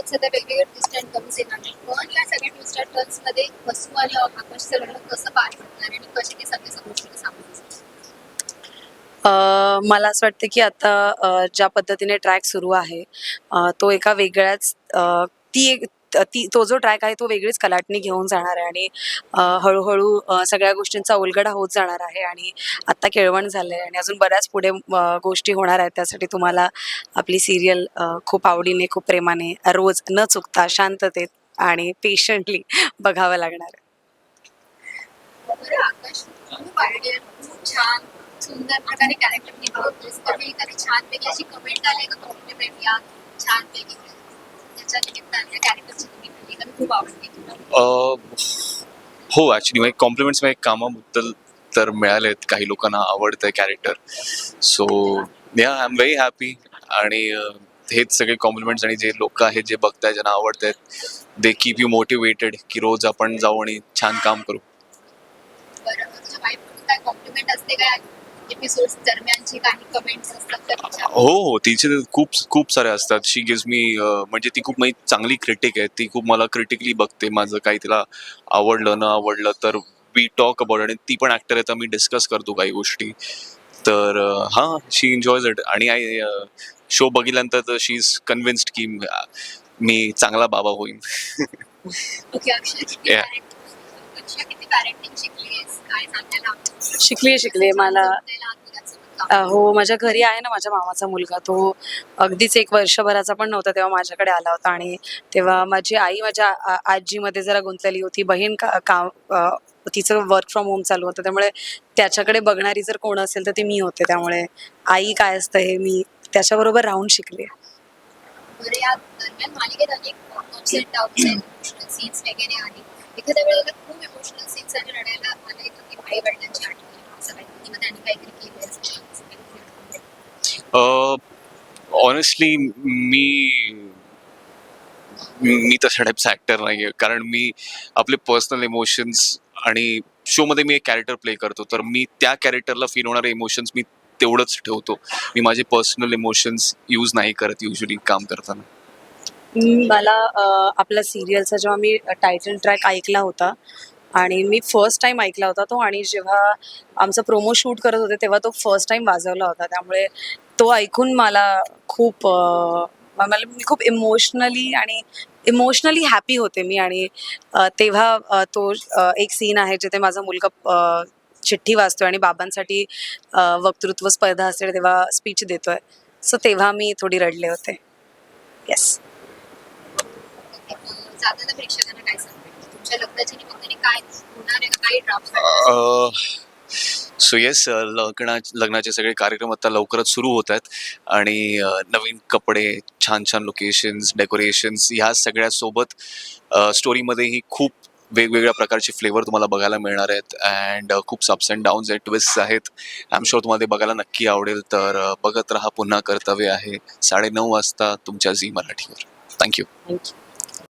म्हणजे सध्या वेगवेगळे ट्विस्ट अँड टर्न्स येणार आहेत. पण या सगळ्या ट्विस्ट अँड टर्न्समध्ये वसू आणि आकाशचं लग्न कसं पार पडणार आणि कसे ते सगळे समोरच्याला सांगू मला असं वाटतं की आता ज्या पद्धतीने ट्रॅक सुरू आहे तो एका वेगळ्याच ती एक ती तो जो ट्रॅक आहे तो वेगळीच कलाटणी घेऊन जाणार आहे आणि हळूहळू सगळ्या गोष्टींचा उलगडा होत जाणार आहे आणि आत्ता केळवण झालं आहे आणि अजून बऱ्याच पुढे गोष्टी होणार आहेत. त्यासाठी तुम्हाला आपली सिरियल खूप आवडीने खूप प्रेमाने रोज न चुकता शांततेत आणि पेशंटली बघावं लागणार आहे. छान सुंदर प्रकारे कॅरेक्टर निभावतोस एखादी छानपैकी अशी कमेंट आली. का कॉम्प्लिमेंट या छानपैकी त्याच्या निमित्ताने खूप आवडते हो ॲक्च्युली म्हणजे कॉम्प्लिमेंट्स म्हणजे कामाबद्दल तर मिळालेत. काही लोकांना आवडतंय character so yeah I am very happy आणि हेच सगळे कॉम्प्लिमेंट्स आणि जे लोक आहेत जे बघताय ज्यांना आवडत आहेत दे कीप यू मोटिवेटेड की रोज आपण जाऊ आणि छान काम करू. एपिसोड दरम्यानची काही कमेंट्स असतात तर हो हो तिचे तर खूप खूप सारे असतात. शी गिव्स मी म्हणजे ती खूप माझी चांगली क्रिटिक आहे. ती खूप मला क्रिटिकली बघते. माझं काही तिला आवडलं न आवडलं तर वी टॉक अबाउट आणि ती पण ऍक्टर आहे तर मी डिस्कस करतो काही गोष्टी. तर हां शी एन्जॉयज इट आणि आय शो बघितल्यानंतर तर शी इज कन्व्हिन्स्ड की मी चांगला बाबा होईन. ओके अक्षय किती पॅरेंटिंग शिकली शिकली. मला हो माझ्या घरी आहे ना माझ्या मामाचा मुलगा. तो अगदीच एक वर्षभराचा पण नव्हता तेव्हा माझ्याकडे आला होता. आणि तेव्हा माझी आई माझ्या आजीमध्ये जरा गुंतलेली होती. बहीण का काम तिचं वर्क फ्रॉम होम चालू होतं. त्यामुळे त्याच्याकडे बघणारी जर कोण असेल तर ती मी होते. त्यामुळे आई काय असतं हे मी त्याच्याबरोबर राहून शिकले. एखाद्या वेळेला खूप इमोशनल सीन्स आणि रडायला आई वडिलांची आठवण ऑनेस्टली मी मी तशा टाईपचा ॲक्टर नाही आहे कारण मी आपले पर्सनल इमोशन्स आणि शोमध्ये मी एक कॅरेक्टर प्ले करतो. तर मी त्या कॅरेक्टरला फील होणारे इमोशन्स मी तेवढंच ठेवतो. मी माझे पर्सनल इमोशन्स यूज नाही करत युजली काम करताना. मला आपल्या सिरियलचा जेव्हा मी टायटल ट्रॅक ऐकला होता आणि मी फर्स्ट टाइम ऐकला होता तो आणि जेव्हा आमचं प्रोमो शूट करत होते तेव्हा तो फर्स्ट टाइम वाजवला होता. त्यामुळे तो ऐकून मला खूप मला मी खूप इमोशनली आणि इमोशनली हॅपी होते मी. आणि तेव्हा तो एक सीन आहे जिथे माझा मुलगा चिठ्ठी वाचतोय आणि बाबांसाठी वक्तृत्व स्पर्धा असते तेव्हा स्पीच देतोय. सो तेव्हा मी थोडी रडले होते. येस ओके, तुमच्या लग्नाच्या निमित्ताने काय होणार आहे? का काही ड्राफ्ट सो येस लग्ना लग्नाचे सगळे कार्यक्रम आता लवकरच सुरू होत आहेत. आणि नवीन कपडे छान छान लोकेशन्स डेकोरेशन्स ह्या सगळ्यासोबत स्टोरीमध्येही खूप वेगवेगळ्या प्रकारचे फ्लेवर तुम्हाला बघायला मिळणार आहेत. अँड खूप अप्स अँड डाऊन्स आहेत ट्विस्ट आहेत. आय एम शुअर तुम्हाला ते बघायला नक्की आवडेल. तर बघत राहा पुन्हा कर्तव्य आहे. साडेनऊ वाजता तुमच्या झी मराठीवर. Thank you thank you